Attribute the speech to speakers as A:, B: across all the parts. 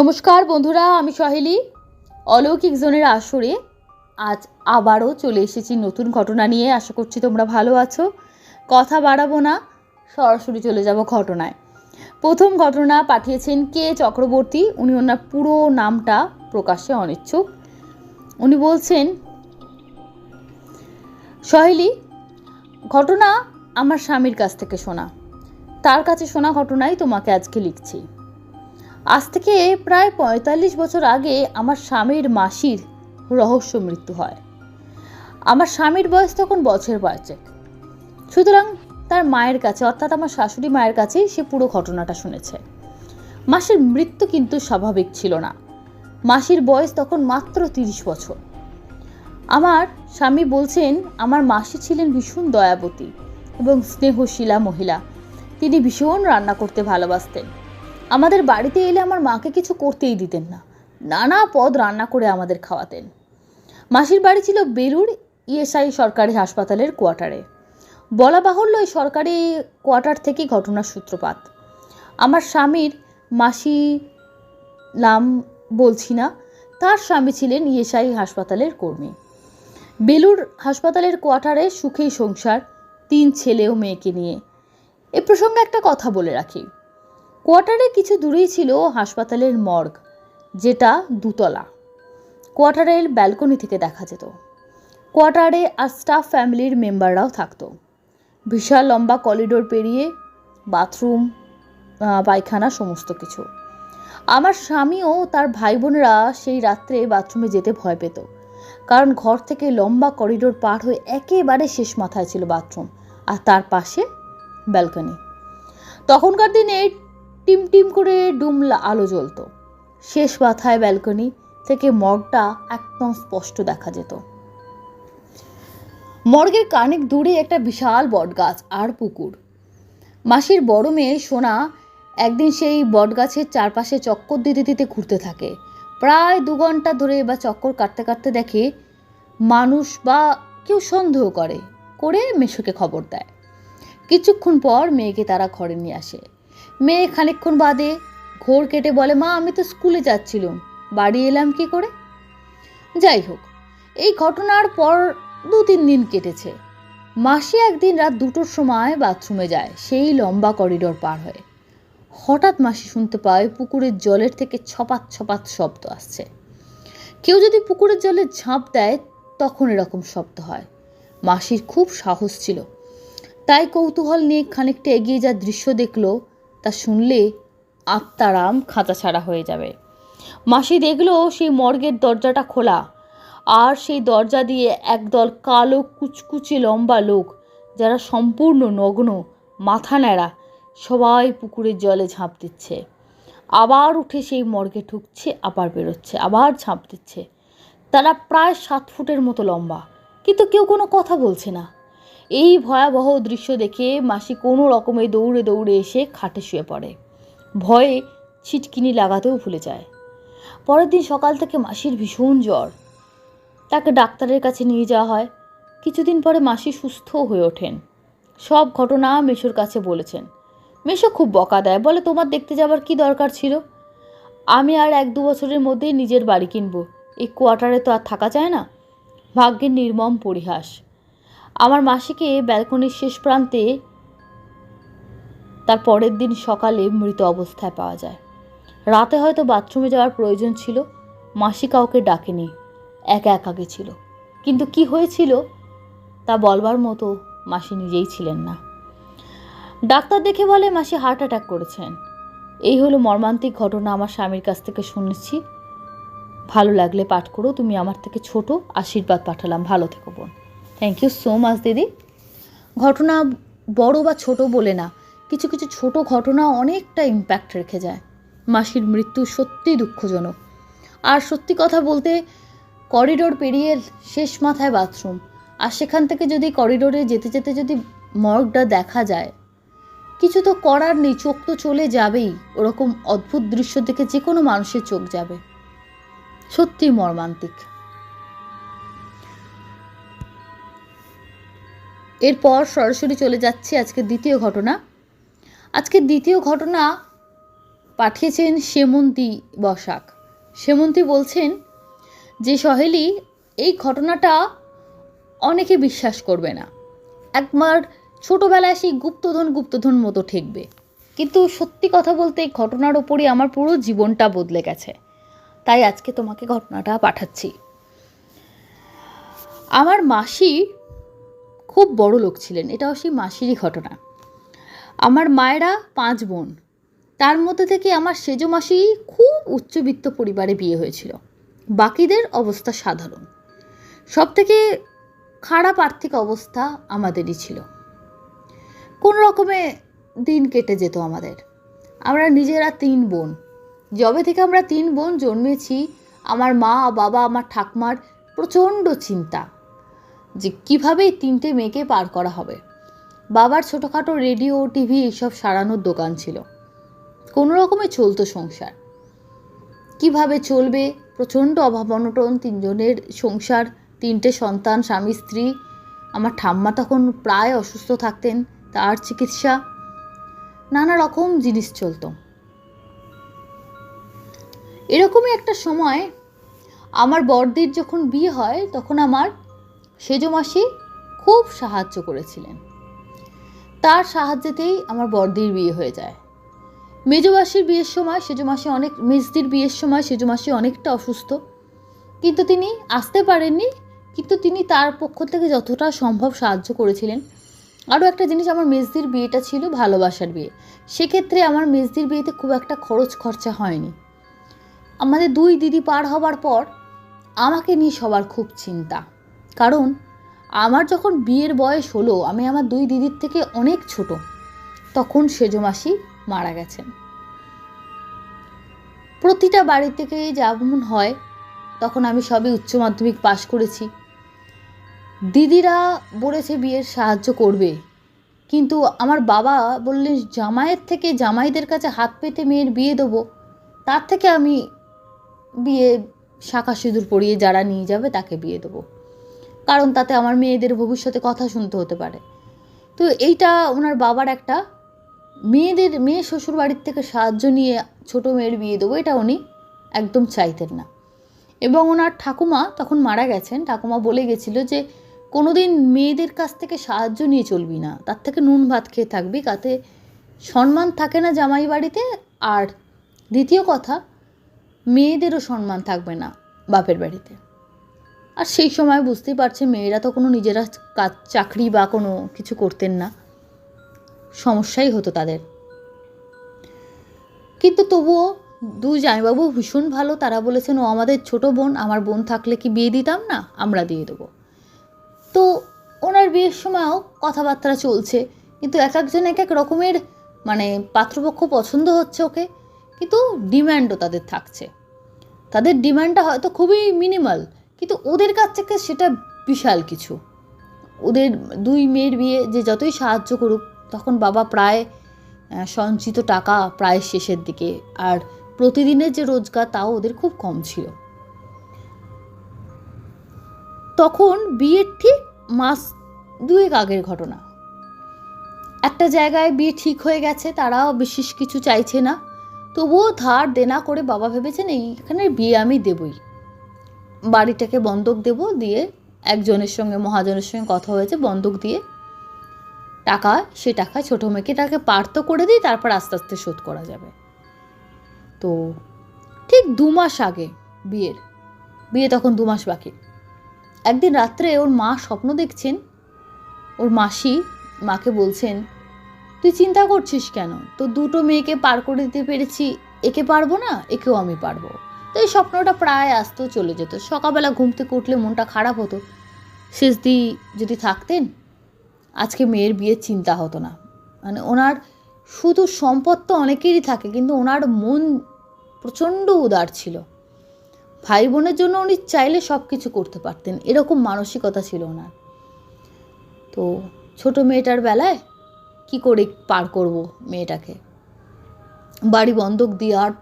A: নমস্কার বন্ধুরা, আমি সহেলি। অলৌকিক জোনের আসরে আজ আবারও চলে এসেছি নতুন ঘটনা নিয়ে। আশা করছি তোমরা ভালো আছো। কথা বাড়াবো না, সরাসরি চলে যাব ঘটনায়। প্রথম ঘটনা পাঠিয়েছেন কে চক্রবর্তী? উনি ওনার পুরো নামটা প্রকাশে অনিচ্ছুক। উনি বলছেন, সহেলি, ঘটনা আমার স্বামীর কাছ থেকে শোনা। তার কাছে শোনা ঘটনাই তোমাকে আজকে লিখছি। আজ থেকে প্রায় পঁয়তাল্লিশ বছর আগে আমার স্বামীর মাসির রহস্য মৃত্যু হয়। আমার স্বামীর বয়স তখন বছর পাঁচেক। সুতরাং তার মায়ের কাছে, অর্থাৎ আমার শাশুড়ি মায়ের কাছেই সে পুরো ঘটনাটা শুনেছে। মাসির মৃত্যু কিন্তু স্বাভাবিক ছিল না। মাসির বয়স তখন মাত্র তিরিশ বছর। আমার স্বামী বলছেন, আমার মাসি ছিলেন ভীষণ দয়াবতী এবং স্নেহশীলা মহিলা। তিনি ভীষণ রান্না করতে ভালোবাসতেন। আমাদের বাড়িতে এলে আমার মাকে কিছু করতেই দিতেন না। নানা পদ রান্না করে আমাদের খাওয়াতেন। মাসির বাড়ি ছিল বেলুর ইএসআই সরকারি হাসপাতালের কোয়ার্টারে। বলা বাহুল্য এই সরকারি কোয়ার্টার থেকে ঘটনার সূত্রপাত। আমার স্বামীর মাসি নাম বলছি না, তার স্বামী ছিলেন ইএসআই হাসপাতালের কর্মী। বেলুর হাসপাতালের কোয়ার্টারে সুখেই সংসার, তিন ছেলে ও মেয়েকে নিয়ে। এ প্রসঙ্গে একটা কথা বলে রাখি। কোয়ার্টারে কিছু দূরেই ছিল হাসপাতালের মর্গ, যেটা দুতলা। কোয়ার্টারের ব্যালকনি থেকে দেখা যেত। কোয়ার্টারে আর স্টাফ ফ্যামিলির মেম্বাররাও থাকতো। বিশাল লম্বা করিডোর পেরিয়ে বাথরুম পায়খানা, সমস্ত কিছু। আমার স্বামীও তার ভাই বোনেরা সেই রাত্রে বাথরুমে যেতে ভয় পেত, কারণ ঘর থেকে লম্বা করিডোর পার হয়ে একেবারে শেষ মাথায় ছিল বাথরুম আর তার পাশে ব্যালকনি। তখনকার দিনে টিম টিম করে ডুমলা আলো জ্বলতো। শেষ মাথায় ব্যালকনি থেকে মর্গটা একদম স্পষ্ট দেখা যেত। মর্গের কানেক দূরে একটা বিশাল বটগাছ আর পুকুর। মাসির বড় মেয়ে সোনা একদিন সেই বটগাছের চারপাশে চক্কর দিতে দিতে ঘুরতে থাকে। প্রায় দু ঘণ্টা ধরে বা চক্কর কাটতে কাটতে দেখে মানুষ বা কেউ সন্দেহ করে করে মেশোকে খবর দেয়। কিছুক্ষণ পর মেয়েকে তারা ঘরে নিয়ে আসে। মেয়ে খানিকক্ষণ বাদে ঘোর কেটে বলে, মা, আমি তো স্কুলে যাচ্ছিলাম। বাড়ি এলাম কি করে? যাই হোক, এই ঘটনার পর দু তিন দিন কেটেছে। মাসি একদিন রাত দুটোর সময় বাথরুমে যায়, সেই লম্বা করিডোর পার হয়ে। হঠাৎ মাসি শুনতে পায়, পুকুরের জলের থেকে ছপাত ছপাত শব্দ আসছে। কেউ যদি পুকুরের জলে ঝাঁপ দেয়, তখন এরকম শব্দ হয়। মাসির খুব সাহস ছিল। তাই কৌতূহল নিয়ে খানিকটা এগিয়ে যা দৃশ্য দেখল তা শুনলে আত্মারাম খাঁচা ছাড়া হয়ে যাবে। মাসি দেখল সেই মর্গের দরজাটা খোলা। আর সেই দরজা দিয়ে একদল কালো, কুচকুচে লম্বা লোক, যারা সম্পূর্ণ নগ্ন, মাথা ন্যাড়া, সবাই পুকুরের জলে ঝাঁপ দিচ্ছে। আবার উঠে সেই মর্গে ঢুকছে, আবার বেরোচ্ছে, আবার ঝাঁপ দিচ্ছে। তারা প্রায় সাত ফুটের মতো লম্বা, কিন্তু কেউ কোনো কথা বলছে না। এই ভয়াবহ দৃশ্য দেখে মাসি কোনো রকমে দৌড়ে দৌড়ে এসে খাটে শুয়ে পড়ে। ভয়ে ছিটকিনি লাগাতেও ভুলে যায়। পরের দিন সকাল থেকে মাসির ভীষণ জ্বর। তাকে ডাক্তারের কাছে নিয়ে যাওয়া হয়। কিছুদিন পরে মাসি সুস্থও হয়ে ওঠেন। সব ঘটনা মেশোর কাছে বলেছেন। মেশো খুব বকা দেয়, বলে, তোমার দেখতে যাবার কি দরকার ছিল? আমি আর এক দু বছরের মধ্যেই নিজের বাড়ি কিনবো। এই কোয়ার্টারে তো আর থাকা যায় না। ভাগ্যের নির্মম পরিহাস। আমার মাসিকে ব্যালকনির শেষ প্রান্তে তার পরের দিন সকালে মৃত অবস্থায় পাওয়া যায়। রাতে হয়তো বাথরুমে যাওয়ার প্রয়োজন ছিল, মাসি কাউকে ডাকেনি, একা একা ছিল কিন্তু কি হয়েছিল তা বলবার মতো মাসি নিজেই ছিলেন না। ডাক্তার দেখে বলে মাসি হার্ট অ্যাটাক করেছেন। এই হলো মর্মান্তিক ঘটনা, আমার স্বামীর কাছ থেকে শুনেছি। ভালো লাগলে পাঠ করো, তুমি আমার থেকে ছোট, আশীর্বাদ পাঠালাম। ভালো থেকো বোন। থ্যাংক ইউ সো মাচ দিদি। ঘটনা বড় বা ছোট বলে না, কিছু কিছু ছোট ঘটনা অনেকটা ইম্প্যাক্ট রেখে যায়। মাসির মৃত্যু সত্যিই দুঃখজনক। আর সত্যি কথা বলতে করিডোর পেরিয়ে শেষ মাথায় বাথরুম আর সেখান থেকে যদি করিডোরে যেতে যেতে যদি মর্গটা দেখা যায়, কিছু তো করার নেই, চোখ তো চলে যাবেই। ওরকম অদ্ভুত দৃশ্য দেখে যে কোনো মানুষের চোখ যাবে। সত্যি মর্মান্তিক। এরপর সরাসরি চলে যাচ্ছে আজকে দ্বিতীয় ঘটনা। আজকে দ্বিতীয় ঘটনা পাঠিয়েছেন সেমন্তী বসাক। সেমন্তী বলছেন যে, সহেলি, এই ঘটনাটা অনেকে বিশ্বাস করবে না। একবার ছোটোবেলায় সেই গুপ্তধন গুপ্তধন মতো ঠেকবে। কিন্তু সত্যি কথা বলতে এই ঘটনার ওপরই আমার পুরো জীবনটা বদলে গেছে। তাই আজকে তোমাকে ঘটনাটা পাঠাচ্ছি। আমার মাসি খুব বড় লোক ছিলেন। এটাও সেই মাসিরই ঘটনা। আমার মায়েরা পাঁচ বোন। তার মধ্যে থেকে আমার সেজ মাসি খুব উচ্চবিত্ত পরিবারে বিয়ে হয়েছিল। বাকিদের অবস্থা সাধারণ। সব থেকে খারাপ আর্থিক অবস্থা আমাদেরই ছিল। কোনো রকমে দিন কেটে যেত আমাদের। আমরা নিজেরা তিন বোন। যবে থেকে আমরা তিন বোন জন্মেছি, আমার মা, বাবা, আমার ঠাকমার প্রচণ্ড চিন্তা। যে কীভাবে তিনটে মেয়েকে পার করা হবে। বাবার ছোটোখাটো রেডিও, টিভি এইসব সারানোর দোকান ছিল। কোনো রকমে চলতো সংসার। কীভাবে চলবে? প্রচণ্ড অভাব অনটন, তিনজনের সংসার, তিনটে সন্তান, স্বামী, স্ত্রী। আমার ঠাম্মা তখন প্রায় অসুস্থ থাকতেন, তার চিকিৎসা। নানা রকম জিনিস চলতো। এরকমই একটা সময় আমার বড়দির যখন বিয়ে হয়, তখন আমার সেজ মাসি খুব সাহায্য করেছিলেন। তার সাহায্যেতেই আমার বড়দির বিয়ে হয়ে যায়। মেজমাসির বিয়ের সময় সেজো মাসি অনেক মেজদির বিয়ের সময় সেজো মাসি অনেকটা অসুস্থ। কিন্তু তিনি আসতে পারেননি, কিন্তু তিনি তার পক্ষ থেকে যতটা সম্ভব সাহায্য করেছিলেন। আরও একটা জিনিস, আমার মেজদির বিয়েটা ছিল ভালোবাসার বিয়ে। সেক্ষেত্রে আমার মেজদির বিয়েতে খুব একটা খরচ খরচা হয়নি। আমাদের দুই দিদি পার হবার পর আমাকে নিয়ে সবার খুব চিন্তা। কারণ আমার যখন বিয়ের বয়স হলো, আমি আমার দুই দিদির থেকে অনেক ছোট, তখন সেজো মাসি মারা গেছেন। প্রতিটা বাড়ি থেকে যেমন হয়, তখন আমি সবে উচ্চ মাধ্যমিক পাশ করেছি। দিদিরা বলেছে বিয়ের সাহায্য করবে, কিন্তু আমার বাবা বললেন, জামাইয়ের থেকে জামাইদের কাছে হাত পেতে মেয়ের বিয়ে দেবো, তার থেকে আমি বিয়ে শাখা সিঁদুর পরিয়ে যারা নিয়ে যাবে তাকে বিয়ে দেবো। কারণ তাতে আমার মেয়েদের ভবিষ্যতে কথা শুনতে হতে পারে। তো এইটা ওনার বাবার একটা মেয়েদের, মেয়ে শ্বশুর বাড়ির থেকে সাহায্য নিয়ে ছোট মেয়ের বিয়ে দেবো, এটা উনি একদম চাইতেন না। এবং ওনার ঠাকুমা তখন মারা গেছেন, ঠাকুমা বলে গেছিল যে কোনো দিন মেয়েদের কাছ থেকে সাহায্য নিয়ে চলবি না, তার থেকে নুন ভাত খেয়ে থাকবি, তাতে সম্মান থাকে না জামাই বাড়িতে, আর দ্বিতীয় কথা, মেয়েদেরও সম্মান থাকবে না বাপের বাড়িতে। আর সেই সময় বুঝতেই পারছে মেয়েরা তো কোনো নিজেরা কাজ, চাকরি বা কোনো কিছু করতেন না। সমস্যাই হতো তাদের। কিন্তু তবুও দু জামাইবাবু ভীষণ ভালো, তারা বলেছেন, ও আমাদের ছোট বোন, আমার বোন থাকলে কি বিয়ে দিতাম না? আমরা দিয়ে দেবো। তো ওনার বিয়ের সময়ও কথাবার্তা চলছে, কিন্তু এক একজন এক এক রকমের মানে পাত্রপক্ষ পছন্দ হচ্ছে ওকে, কিন্তু ডিম্যান্ডও তাদের থাকছে। তাদের ডিম্যান্ডটা হয়তো খুবই মিনিমাল কিন্তু ওদের কাছ থেকে সেটা বিশাল কিছু। ওদের দুই মেয়ের বিয়ে যে যতই সাহায্য করুক, তখন বাবা প্রায় সঞ্চিত টাকা প্রায় শেষের দিকে। আর প্রতিদিনের যে রোজগার, তাও ওদের খুব কম ছিল। তখন বিয়ের ঠিক মাস দুয়েক আগের ঘটনা। একটা জায়গায় বিয়ে ঠিক হয়ে গেছে, তারাও বিশেষ কিছু চাইছে না। তবুও ধার দেনা করে বাবা ভেবেছেন এইখানে বিয়ে আমি দেবই। বাড়িটাকে বন্ধক দেব দিয়ে একজনের সঙ্গে, মহাজনের সঙ্গে কথা হয়েছে বন্ধক দিয়ে টাকা, সে টাকা, ছোটো মেয়েকে তাকে পার্থ করে দিই তারপর আস্তে আস্তে শোধ করা যাবে। তো ঠিক দু মাস আগে বিয়ের, বিয়ে তখন দু মাস বাকি। একদিন রাত্রে ওর মা স্বপ্ন দেখছেন, ওর মাসি মাকে বলছেন, তুই চিন্তা করছিস কেন? তো দুটো মেয়েকে পার করে দিতে পেরেছি, একে পারব না, একেও আমি পারব। তো এই স্বপ্নটা প্রায় আসতেও চলে যেত। সকালবেলা ঘুম থেকে উঠলে মনটা খারাপ হতো। শেষদি যদি থাকতেন, আজকে মেয়ের বিয়ের চিন্তা হতো না। মানে ওনার শুধু সম্পদ তো অনেকেরই থাকে, কিন্তু ওনার মন প্রচণ্ড উদার ছিল। ভাই বোনের জন্য উনি চাইলে সব কিছু করতে পারতেন, এরকম মানসিকতা ছিল ওনার। তো ছোট মেয়েটার বেলায় কি করে পার করব মেয়েটাকে? বাড়ি বন্ধক দেওয়ার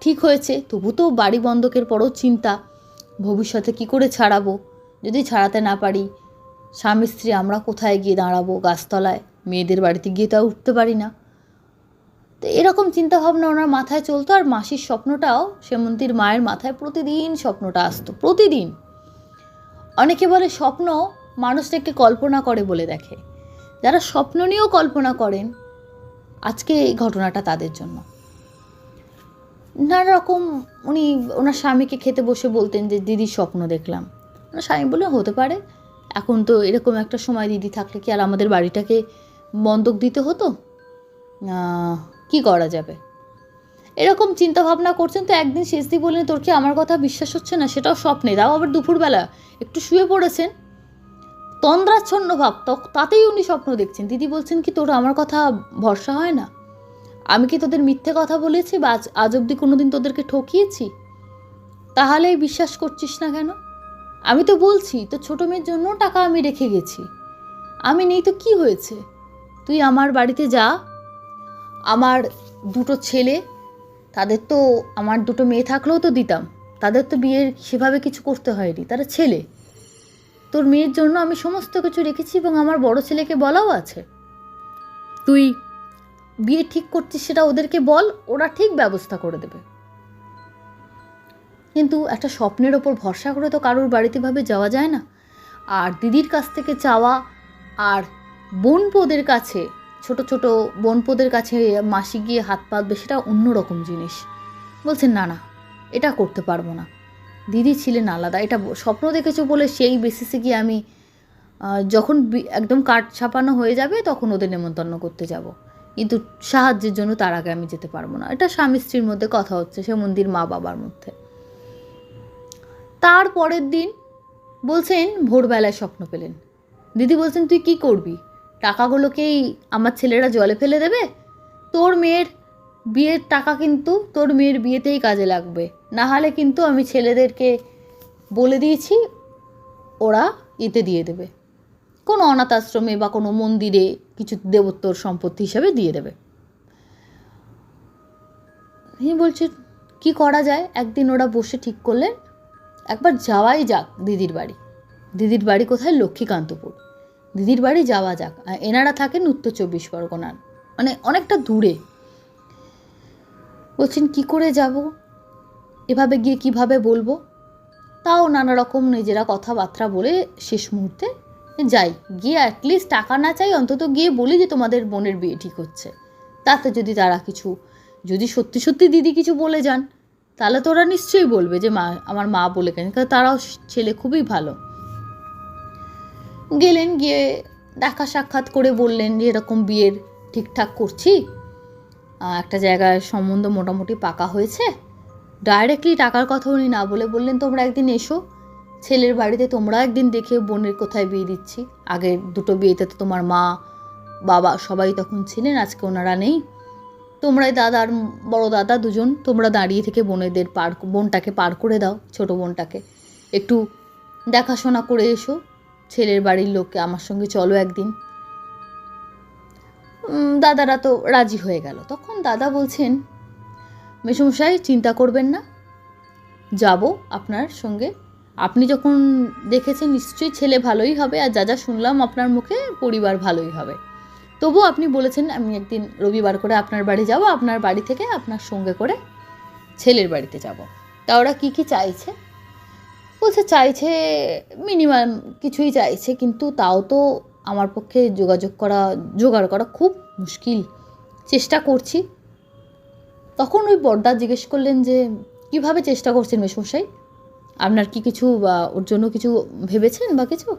A: ঠিক হয়েছে, তবু তো বাড়ি বন্ধকের পরও চিন্তা। ভবিষ্যতে কি করে ছাড়াবো? যদি ছাড়াতে না পারি, স্বামী স্ত্রী আমরা কোথায় গিয়ে দাঁড়াবো গাছতলায়? মেয়েদের বাড়িতে গিয়ে তাও উঠতে পারি না। তো এরকম চিন্তাভাবনা ওনার মাথায় চলতো, আর মাসির স্বপ্নটাও সেমন্তীর মায়ের মাথায় প্রতিদিন স্বপ্নটা আসতো, প্রতিদিন। অনেকে বলে স্বপ্ন মানুষটাকে কল্পনা করে বলে দেখে। যারা স্বপ্ন নিয়েও কল্পনা করেন, আজকে এই ঘটনাটা তাদের জন্য। নানা রকম উনি ওনার স্বামীকে খেতে বসে বলতেন যে, দিদির স্বপ্ন দেখলাম। ওনার স্বামী বলে হতে পারে। এখন তো এরকম একটা সময় দিদি থাকলে কি আর আমাদের বাড়িটাকে বন্ধক দিতে হতো? কি করা যাবে? এরকম চিন্তা ভাবনা করছেন তো একদিন শেষদি বললেন, তোর কি আমার কথা বিশ্বাস হচ্ছে না? সেটাও স্বপ্নে। তাও আবার দুপুরবেলা। একটু শুয়ে পড়েছেন? তন্দ্রাচ্ছন্ন ভাব। তাতেই উনি স্বপ্ন দেখছেন। দিদি বলছেন কি, তোর আমার কথা ভরসা হয় না? আমি কি তোদের মিথ্যে কথা বলেছি বা আজ আজ অবধি কোনোদিন তোদেরকে ঠকিয়েছি? তাহলেই বিশ্বাস করছিস না কেন? আমি তো বলছি তো ছোটো মেয়ের জন্য টাকা আমি রেখে গেছি। আমি নেই তো কি হয়েছে? তুই আমার বাড়িতে যা। আমার দুটো ছেলে, তাদের তো আমার দুটো মেয়ে থাকলেও তো দিতাম। তাদের তো বিয়ের সেভাবে কিছু করতে হয়নি। তারা ছেলে। তোর মেয়ের জন্য আমি সমস্ত কিছু রেখেছি এবং আমার বড় ছেলেকে বলাও আছে। তুই বিয়ে ঠিক করছিস সেটা ওদেরকে বল, ওরা ঠিক ব্যবস্থা করে দেবে। কিন্তু একটা স্বপ্নের ওপর ভরসা করে তো কারোর বাড়িতে ভাবে যাওয়া যায় না। আর দিদির কাছ থেকে চাওয়া আর বোনপোদের কাছে, ছোট ছোট বোনপোদের কাছে মাসি গিয়ে হাত পাতবে সেটা অন্যরকম জিনিস। বলছেন, না না, এটা করতে পারব না। দিদি ছিলেন আলাদা, এটা স্বপ্ন দেখেছ বলে সেই বেসিসে গিয়ে আমি যখন একদম কাঠ ছাপানো হয়ে যাবে তখন ওদের নেমন্তন্ন করতে যাব। কিন্তু সাহায্যের জন্য তার আগে আমি যেতে পারব না। এটা স্বামী স্ত্রীর মধ্যে কথা হচ্ছে, সে মন্দির মা বাবার মধ্যে। তার পরের দিন বলছেন, ভোরবেলায় স্বপ্ন পেলেন। দিদি বলছেন, তুই কি করবি? টাকাগুলোকেই আমার ছেলেরা জলে ফেলে দেবে? তোর মেয়ের বিয়ের টাকা কিন্তু তোর মেয়ের বিয়েতেই কাজে লাগবে। না হলে কিন্তু আমি ছেলেদেরকে বলে দিয়েছি, ওরা এতে দিয়ে দেবে। কোনো অনাথ আশ্রমে বা কোনো মন্দিরে কিছু দেবোত্তর সম্পত্তি হিসাবে দিয়ে দেবে। তিনি বলছে, কি করা যায়? একদিন ওরা বসে ঠিক করলেন একবার যাওয়াই যাক দিদির বাড়ি। দিদির বাড়ি কোথায়? লক্ষ্মীকান্তপুর। দিদির বাড়ি যাওয়া যাক। এনারা থাকেন উত্তর চব্বিশ পরগনার। মানে অনেকটা দূরে। বলছেন, কি করে যাব? এভাবে গিয়ে কীভাবে বলব? তাও নানা রকম নিজেরা কথাবার্তা বলে শেষ মুহূর্তে যাই, গিয়ে অ্যাটলিস্ট টাকা না চাই, অন্তত গিয়ে বলি যে তোমাদের বোনের বিয়ে ঠিক হচ্ছে। তাতে যদি তারা কিছু, যদি সত্যি সত্যি দিদি কিছু বলে যান, তাহলে তো ওরা নিশ্চয়ই বলবে যে মা, আমার মা বলে কেন কারণ তারাও ছেলে খুবই ভালো। গেলেন, গিয়ে দেখা সাক্ষাৎ করে বললেন যে এরকম বিয়ের ঠিকঠাক করছি। একটা জায়গায় সম্বন্ধ মোটামুটি পাকা হয়েছে। ডাইরেক্টলি টাকার কথা উনি না বলে বললেন, তোমরা একদিন এসো ছেলের বাড়িতে তোমরা একদিন দেখে বোনের কোথায় বিয়ে দিচ্ছি। আগের দুটো বিয়েতে তো তোমার মা, বাবা সবাই তখন ছিলেন, আজকে ওনারা নেই। তোমরাই দাদা আর বড় দাদা দুজন, তোমরা দাঁড়িয়ে থেকে বোনেদের পার, বোনটাকে পার করে দাও, ছোট বোনটাকে। একটু দেখাশোনা করে এসো, ছেলের বাড়ির লোককে আমার সঙ্গে চলো একদিন। দাদারা তো রাজি হয়ে গেল। তখন দাদা বলছেন, মেসমশাই, চিন্তা করবেন না, যাব আপনার সঙ্গে আপনি যখন দেখেছেন, নিশ্চয়ই ছেলে ভালোই হবে আর যা যা শুনলাম আপনার মুখে, পরিবার ভালোই হবে। তবু আপনি বলেছেন, আমি একদিন রবিবার করে আপনার বাড়ি যাব, আপনার বাড়ি থেকে আপনার সঙ্গে করে ছেলের বাড়িতে যাব। তা ওরা কী কী চাইছে? বলছে, চাইছে মিনিমাম কিছুই চাইছে, কিন্তু তাও তো আমার পক্ষে যোগাযোগ করা, জোগাড় করা খুব মুশকিল। চেষ্টা করছি। তখন ওই বড়দা জিজ্ঞেস করলেন যে, কীভাবে চেষ্টা করছেন মেসমশাই? আপনার কি কিছু ওর জন্য কিছু ভেবেছেন বা কিছু?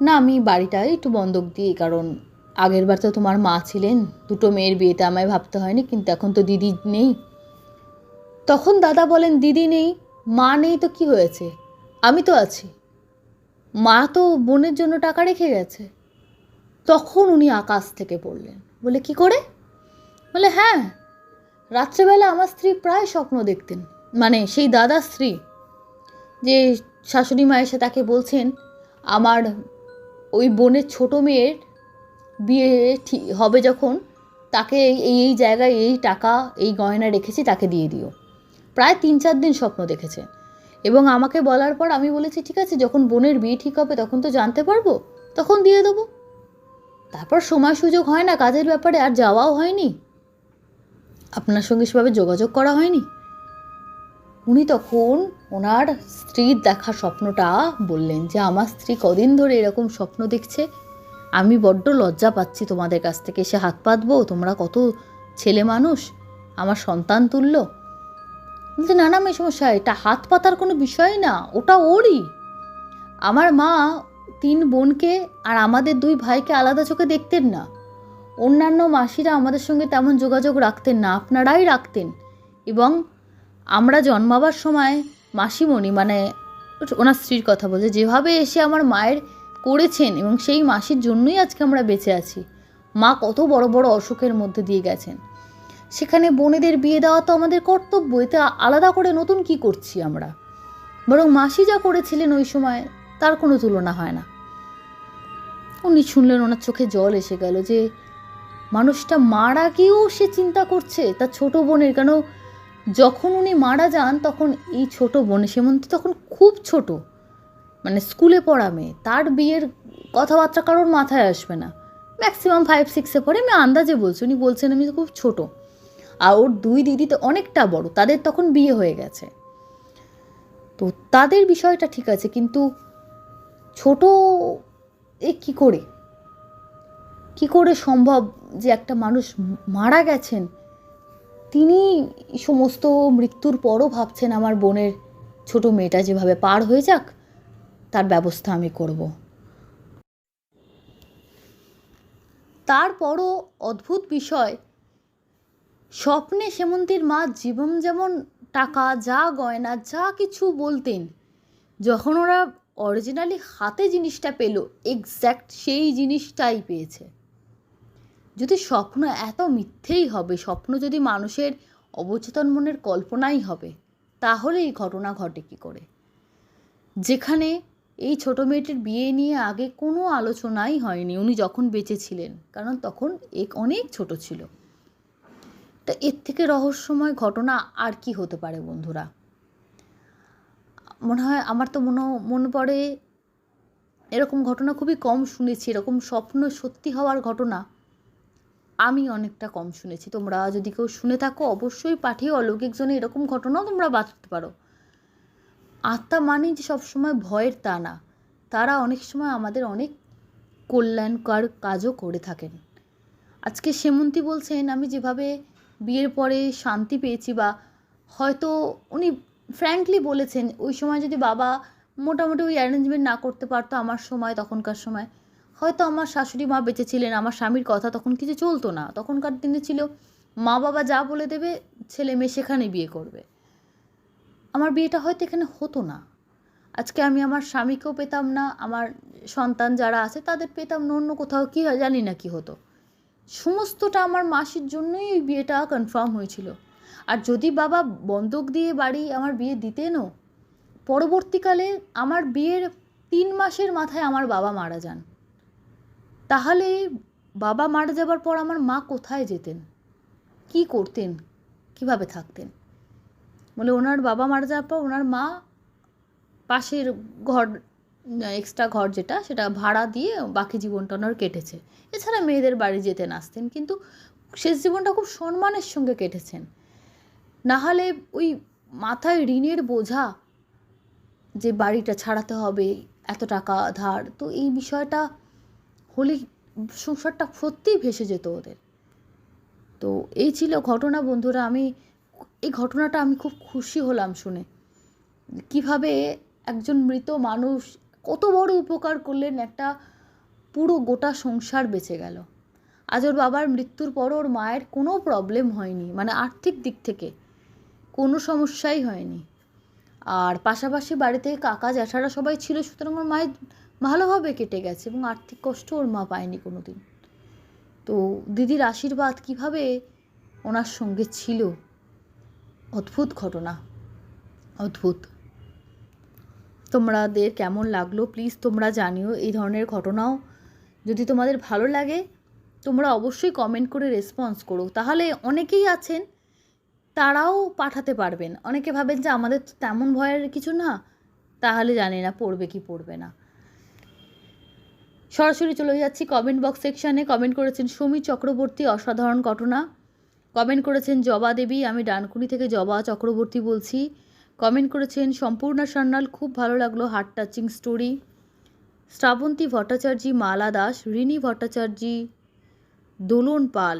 A: না, আমি বাড়িটাই একটু বন্ধক দিই, কারণ আগের বার তো তোমার মা ছিলেন, দুটো মেয়ের বিয়েতে আমায় ভাবতে হয়নি, কিন্তু এখন তো দিদি নেই। তখন দাদা বলেন, দিদি নেই, মা নেই তো কি হয়েছে? আমি তো আছি। মা তো বোনের জন্য টাকা রেখে গেছে। তখন উনি আকাশ থেকে পড়লেন। বলে, কি করে? বলে হ্যাঁ রাত্রেবেলা আমার স্ত্রী প্রায় স্বপ্ন দেখতেন মানে সেই দাদা স্ত্রী যে শাশুড়ি মা এসে তাকে বলছেন, আমার ওই বোনের ছোট মেয়ের বিয়ে ঠিক হবে যখন, তাকে এই এই এই জায়গায় এই টাকা, এই গয়না রেখেছি, তাকে দিয়ে দিও। প্রায় তিন চার দিন স্বপ্ন দেখেছে। এবং আমাকে বলার পর আমি বলেছি, ঠিক আছে, যখন বোনের বিয়ে ঠিক হবে, তখন তো জানতে পারব, তখন দিয়ে দেবো। তারপর সময় সুযোগ হয় না, কাজের ব্যাপারে আর যাওয়াও হয়নি। আপনার সঙ্গে সেভাবে যোগাযোগ করা হয়নি? উনি তখন ওনার স্ত্রীর দেখা স্বপ্নটা বললেন যে, আমার স্ত্রী কদিন ধরে এরকম স্বপ্ন দেখছে। আমি বড্ড লজ্জা পাচ্ছি তোমাদের কাছ থেকে। এসে হাত পাতবো, তোমরা কত ছেলে মানুষ, আমার সন্তান তুলল বলছে, না না, মেসমশাই, এটা হাত পাতার কোনো বিষয় না, ওটা ওরই। আমার মা তিন বোনকে আর আমাদের দুই ভাইকে আলাদা চোখে দেখতেন না। অন্যান্য মাসিরা আমাদের সঙ্গে তেমন যোগাযোগ রাখতেন না, আপনারাই রাখতেন এবং আমরা জন্মাবার সময় মাসিমণি মানে ওনার স্ত্রীর কথা বলছে, যেভাবে এসে আমার মায়ের করেছেন এবং সেই মাসির জন্যই আজকে আমরা বেঁচে আছি। মা কত বড় বড় অসুখের মধ্যে দিয়ে গেছেন। সেখানে বোনেদের বিয়ে দেওয়া তো আমাদের কর্তব্য, এতে আলাদা করে নতুন কি করছি আমরা? বরং মাসি যা করেছিলেন ওই সময় তার কোনো তুলনা হয় না। উনি শুনলেন, ওনার চোখে জল এসে গেল যে, মানুষটা মারা গিয়েও সে চিন্তা করছে, তার ছোট বোনের, কেন যখন উনি মারা যান, তখন এই ছোট বোন সেমন্তি তখন খুব ছোট মানে স্কুলে পড়া মেয়ে, তার বিয়ের কথাবার্তা কারোর মাথায় আসবে না। ম্যাক্সিমাম ফাইভ সিক্সে পড়ে। আমি আন্দাজে বলছি, উনি বলছেন, আমি খুব ছোট। আর ওর দুই দিদি তো অনেকটা বড়, তাদের তখন বিয়ে হয়ে গেছে। তো তাদের বিষয়টা ঠিক আছে, কিন্তু ছোট এ কী করে? কি করে সম্ভব যে একটা মানুষ মারা গেছেন? তিনি সমস্ত মৃত্যুর পরও ভাবছেন আমার বোনের ছোট মেয়েটা যেভাবে পার হয়ে যাক, তার ব্যবস্থা আমি করব। তারপরও অদ্ভুত বিষয়, স্বপ্নে সেমন্তীর মা জীবন যেমন টাকা, যা গয়না, যা কিছু বলতেন, যখন ওরা অরিজিনালি হাতে জিনিসটা পেল এক্স্যাক্ট সেই জিনিসটাই পেয়েছে। যদি স্বপ্ন এত মিথ্যেই হবে, স্বপ্ন যদি মানুষের অবচেতন মনের কল্পনাই হবে, তাহলে এই ঘটনা ঘটে কী করে? যেখানে এই ছোট মেয়েটির বিয়ে নিয়ে আগে কোনো আলোচনাই হয়নি, উনি যখন বেঁচে ছিলেন কারণ তখন এক অনেক ছোট ছিল। তা এর থেকে রহস্যময় ঘটনা আর কি হতে পারে বন্ধুরা? মনে হয় আমার তো মনে মনে পড়ে, এরকম ঘটনা খুবই কম শুনেছি, এরকম স্বপ্ন সত্যি হওয়ার ঘটনা আমি অনেকটা কম শুনেছি। তোমরা যদি কেউ শুনে থাকো, অবশ্যই পাঠিয়ে অলৌকিক জনে এরকম ঘটনাও তোমরা বাঁচতে পারো। আত্মা মানেই যে সবসময় ভয়ের তা না। তারা অনেক সময় আমাদের অনেক কল্যাণকর কাজও করে থাকেন। আজকে সেমন্তী বলছেন, আমি যেভাবে বিয়ের পরে শান্তি পেয়েছি বা হয়তো উনি ফ্র্যাঙ্কলি বলেছেন, ওই সময় যদি বাবা মোটামুটি ওই অ্যারেঞ্জমেন্ট না করতে পারতো আমার সময় তখনকার সময় হয়তো আমার শাশুড়ি মা বেঁচে ছিলেন, আমার স্বামীর কথা তখন কিছু চলতো না। তখনকার দিনে ছিল, মা বাবা যা বলে দেবে, ছেলে মেয়ে সেখানে বিয়ে করবে। আমার বিয়েটা হয়তো এখানে হতো না। আজকে আমি আমার স্বামীকেও পেতাম না, আমার সন্তান যারা আছে তাদের পেতাম না, অন্য কোথাও কী হয় জানি না কি হতো। সমস্তটা আমার মাসির জন্যই ওই বিয়েটা কনফার্ম হয়েছিল। আর যদি বাবা বন্ধক দিয়ে বাড়ি আমার বিয়ে দিতেনও, পরবর্তীকালে আমার বিয়ের তিন মাসের মাথায় আমার বাবা মারা যান। তাহলে বাবা মারা যাবার পর আমার মা কোথায় যেতেন? কি করতেন? কীভাবে থাকতেন? বলে ওনার বাবা মারা যাওয়ার পর ওনার মা পাশের ঘর এক্সট্রা ঘর যেটা, সেটা ভাড়া দিয়ে বাকি জীবনটা ওনার কেটেছে। এছাড়া মেয়েদের বাড়ি যেতেন, আসতেন, কিন্তু শেষ জীবনটা খুব সম্মানের সঙ্গে কেটেছেন। নাহলে ওই মাথায় ঋণের বোঝা যে বাড়িটা ছাড়াতে হবে, এত টাকা ধার, তো এই বিষয়টা হলে সংসারটা সত্যিই ভেসে যেত ওদের। তো এই ছিল ঘটনা বন্ধুরা, আমি এই ঘটনাটা আমি খুব খুশি হলাম শুনে। কীভাবে একজন মৃত মানুষ কত বড় উপকার করলেন একটা পুরো গোটা সংসার বেঁচে গেল। আজ ওর বাবার মৃত্যুর পর ওর মায়ের কোনো প্রবলেম হয়নি মানে আর্থিক দিক থেকে কোনো সমস্যাই হয়নি। আর পাশাপাশি বাড়িতে কাকা জ্যাঠারা সবাই ছিল, সুতরাং ওর মায়ের ভালোভাবে কেটে গেছে এবং আর্থিক কষ্ট ওর মা পায়নি কোনো দিন তো দিদির আশীর্বাদ কীভাবে ওনার সঙ্গে ছিল? অদ্ভুত ঘটনা। অদ্ভুত। তোমাদের কেমন লাগল? প্লিজ তোমরা জানিও এই ধরনের ঘটনাও। যদি তোমাদের ভালো লাগে, তোমরা অবশ্যই কমেন্ট করে রেসপন্স করো। তাহলে অনেকেই আছেন, তারাও পাঠাতে পারবেন। অনেকে ভাবেন যে আমাদের তো তেমন ভয়ের কিছু না, তাহলে জানি না পড়বে কি পড়বে না। সরাসরি চলে যাচ্ছি কমেন্ট বক্স সেকশানে কমেন্ট করেছেন সমী চক্রবর্তী অসাধারণ ঘটনা। কমেন্ট করেছেন জবা দেবী আমি ডানকুনি থেকে জবা চক্রবর্তী বলছি। কমেন্ট করেছেন সম্পূর্ণা সান্যাল খুব ভালো লাগল heart touching story Srabanti Bhattacharya Mala Das Rini Bhattacharya Dolon Pal.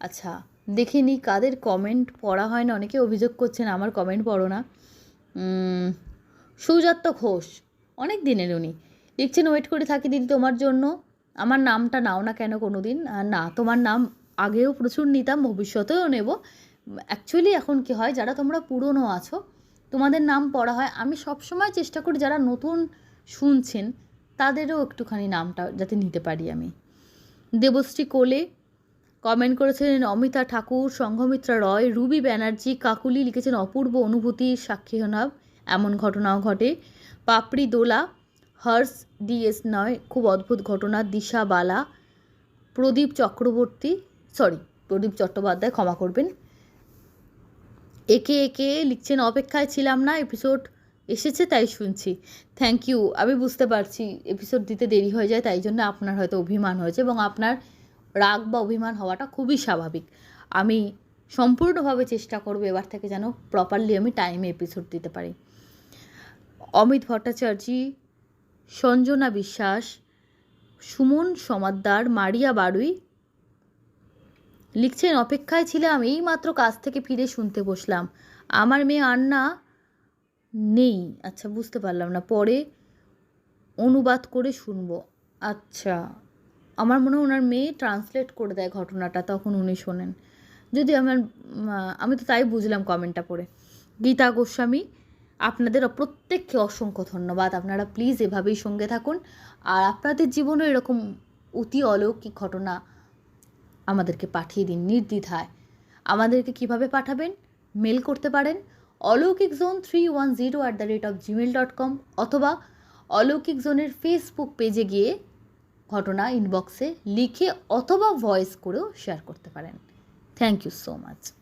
A: আচ্ছা দেখে নিই কাদের কমেন্ট পড়া হয় না অনেকে অভিযোগ করছেন আমার কমেন্ট পড়ো না। উম, ঘোষ অনেক দিনের উনি। লিখছেন ওয়েট করে থাকি দিদি তোমার জন্য। আমার নামটা নাও না কেন কোনো দিন না, তোমার নাম আগেও প্রচুর নিতাম, ভবিষ্যতেও নেব। অ্যাকচুয়ালি এখন কি হয়, যারা তোমরা পুরনো আছো, তোমাদের নাম পড়া হয়। আমি সবসময় চেষ্টা করি যারা নতুন শুনছেন, তাদেরও একটুখানি নামটা যাতে নিতে পারি আমি। দেবশ্রী কোলে কমেন্ট করেছেন অমিতা ঠাকুর সংঘমিত্রা রয়, রুবি ব্যানার্জি, কাকুলি লিখেছেন, অপূর্ব অনুভূতির সাক্ষী হনাব, এমন ঘটনাও ঘটে। পাপড়ি দোলা হার্স ডিএস নয় খুব অদ্ভুত ঘটনা, দিশা বালা, প্রদীপ চক্রবর্তী সরি প্রদীপ চট্টোপাধ্যায়, ক্ষমা করবেন। একে একে লিখছেন, অপেক্ষায় ছিলাম না এপিসোড এসেছে তাই শুনছি। থ্যাংক ইউ আমি বুঝতে পারছি এপিসোড দিতে দেরি হয়ে যায়, তাই জন্য আপনার হয়তো অভিমান হয়েছে এবং আপনার রাগ বা অভিমান হওয়াটা খুবই স্বাভাবিক। আমি সম্পূর্ণভাবে চেষ্টা করব এবার থেকে যেন প্রপারলি আমি টাইমে এপিসোড দিতে পারি। অমিত ভট্টাচার্যী সঞ্জনা বিশ্বাস, সুমন সমাদ্দার, মারিয়া বাড়ুই লিখছেন, অপেক্ষায় ছিলাম এই মাত্র কাজ থেকে ফিরে শুনতে বসলাম। আমার মেয়ে আন্না নেই। আচ্ছা বুঝতে পারলাম না। পরে অনুবাদ করে শুনব। আচ্ছা আমার মনে হয় ওনার মেয়ে ট্রান্সলেট করে দেয় ঘটনাটা, তখন উনি শোনেন। যদি আমার আমি তো তাই বুঝলাম কমেন্টটা পড়ে। গীতা গোস্বামী আপনাদের প্রত্যেককে অসংখ্য ধন্যবাদ। আপনারা প্লিজ এভাবেই সঙ্গে থাকুন। আর আপনাদের জীবনে এরকম অতি অলৌকিক ঘটনা আমাদেরকে পাঠিয়ে দিন নির্দ্বিধায়। আমাদেরকে কীভাবে পাঠাবেন? মেল করতে পারেন Aloukik zone three one zero at the rate of Gmail dot com অথবা অলৌকিক জোনের ফেসবুক পেজে গিয়ে ঘটনা ইনবক্সে লিখে অথবা ভয়েস করেও শেয়ার করতে পারেন। Thank you so much